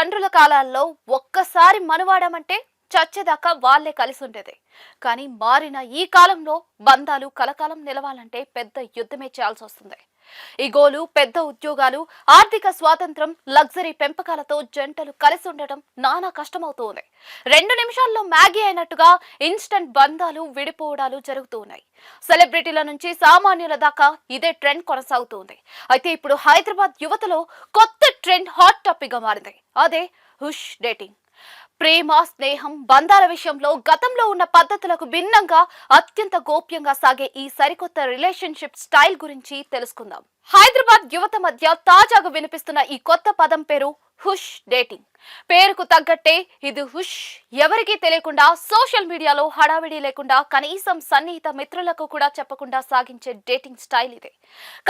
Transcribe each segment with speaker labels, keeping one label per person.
Speaker 1: తండ్రుల కాలాల్లో ఒక్కసారి మనువాడమంటే చచ్చేదాకా వాళ్ళే కలిసి ఉండేది కానీ మారిన ఈ కాలంలో బంధాలు కలకాలం నిలవాలంటే పెద్ద యుద్ధమే చేయాల్సి వస్తుంది ఇగోలు పెద్ద ఉద్యోగాలు ఆర్థిక స్వాతంత్రం లగ్జరీ పెంపకాలతో జంటలు కలిసి ఉండటం నానా కష్టమవుతూ ఉంది రెండు నిమిషాల్లో మ్యాగీ అయినట్టుగా ఇన్స్టంట్ బంధాలు విడిపోవడాలు జరుగుతూ ఉన్నాయి సెలబ్రిటీల నుంచి సామాన్యుల దాకా ఇదే ట్రెండ్ కొనసాగుతుంది. అయితే ఇప్పుడు హైదరాబాద్ యువతలో కొత్త ట్రెండ్ హాట్ టాపిక్ మారింది. అదే హుష్ డేటింగ్. ప్రేమ స్నేహం బంధాల విషయంలో గతంలో ఉన్న పద్ధతులకు భిన్నంగా అత్యంత గోప్యంగా సాగే ఈ సరికొత్త రిలేషన్షిప్ స్టైల్ గురించి తెలుసుకుందాం. హైదరాబాద్ యువత మధ్య తాజాగా వినిపిస్తున్న ఈ కొత్త పదం పేరు హుష్ డేటింగ్. పేరుకు తగ్గట్టే ఇది హుష్. ఎవరికీ తెలియకుండా సోషల్ మీడియాలో హడావిడి లేకుండా కనీసం సన్నిహిత మిత్రులకు కూడా చెప్పకుండా సాగించే డేటింగ్ స్టైల్ ఇదే.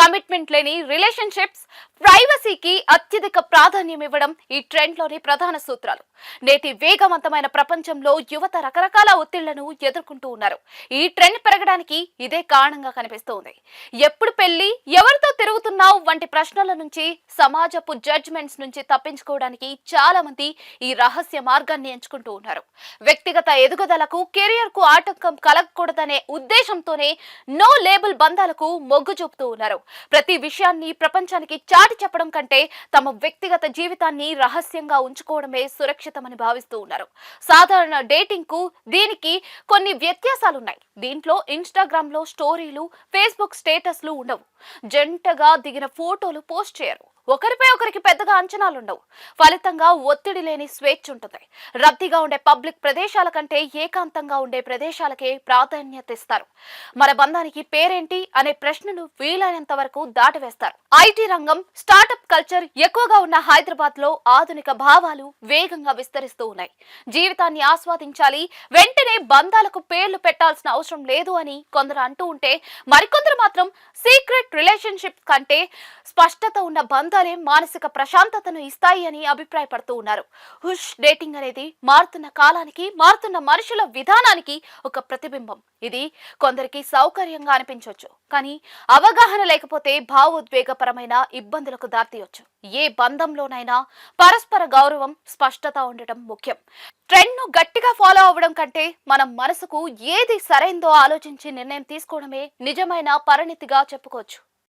Speaker 1: కమిట్మెంట్ లేని రిలేషన్షిప్స్ ప్రైవసీకి అత్యధిక ప్రాధాన్యం ఇవ్వడం ఈ ట్రెండ్లోని ప్రధాన సూత్రాలు. నేటి వేగవంతమైన ప్రపంచంలో యువత రకరకాల ఒత్తిళ్ళను ఎదుర్కొంటూ ఉన్నారు. ఈ ట్రెండ్ పెరగడానికి ఇదే కారణంగా కనిపిస్తోంది. ఎప్పుడు పెళ్ళి ఎవరితో తిరుగుతున్నావు వంటి ప్రశ్నల నుంచి సమాజపు జడ్జ్మెంట్స్ నుంచి తప్పించుకోవడానికి చాలా మంది ఈ రహస్య మార్గాన్ని ఎంచుకుంటూ ఉన్నారు. వ్యక్తిగత ఎదుగుదలకు కెరియర్కు ఆటంకం కలగకూడదనే ఉద్దేశంతోనే నో లేబుల్ బంధాలకు మొగ్గు చూపుతూ ఉన్నారు. ప్రతి విషయాన్ని ప్రపంచానికి చాటి చెప్పడం కంటే తమ వ్యక్తిగత జీవితాన్ని రహస్యంగా ఉంచుకోవడమే సురక్షితమని భావిస్తూ ఉన్నారు. సాధారణ డేటింగ్కు దీనికి కొన్ని వ్యత్యాసాలున్నాయి. దీంట్లో ఇన్స్టాగ్రామ్లో స్టోరీలు ఫేస్బుక్ స్టేటస్లు ఉండవు. జంటగా దిగిన ఫోటోలు పోస్ట్ చేయరు. ఒకరిపై ఒకరికి పెద్దగా అంచనాలుండవు. ఫలితంగా ఒత్తిడి లేని స్వేచ్ఛ ఉంటుంది రద్దీగా ఉండే పబ్లిక్ ప్రదేశాల కంటే ఏకాంతంగా ఉండే ప్రదేశాలకే ప్రాధాన్యత ఇస్తారు మన బంధానికి పేరేంటి అనే ప్రశ్నను వీలైనంత వరకు దాటవేస్తారు. ఐటీ రంగం స్టార్టప్ కల్చర్ ఎక్కువగా ఉన్న హైదరాబాద్లో ఆధునిక భావాలు వేగంగా విస్తరిస్తూ ఉన్నాయి. జీవితాన్ని ఆస్వాదించాలి వెంటనే బంధాలకు పేర్లు పెట్టాల్సిన అవసరం లేదు అని కొందరు అంటూ ఉంటే మరికొందరు మాత్రం సీక్రెట్ రిలేషన్షిప్ కంటే స్పష్టత ఉన్న బంధాలే మానసిక ప్రశాంతతను ఇస్తాయి అని అభిప్రాయపడుతూ ఉన్నారు. హుష్ డేటింగ్ అనేది మారుతున్న కాలానికి మారుతున్న మనుషుల విధానానికి ఒక ప్రతిబింబం. ఇది కొందరికి సౌకర్యంగా అనిపించవచ్చు కానీ అవగాహన లేకపోతే భావోద్వేగపరమైన ఇబ్బందులకు దారితీయవచ్చు ఏ బంధంలోనైనా పరస్పర గౌరవం స్పష్టత ఉండటం ముఖ్యం. ట్రెండ్ను గట్టిగా ఫాలో అవ్వడం కంటే మనం మనసుకు ఏది సరైందో ఆలోచించి నిర్ణయం తీసుకోవడమే నిజమైన పరిణితిగా చెప్పుకోవచ్చు.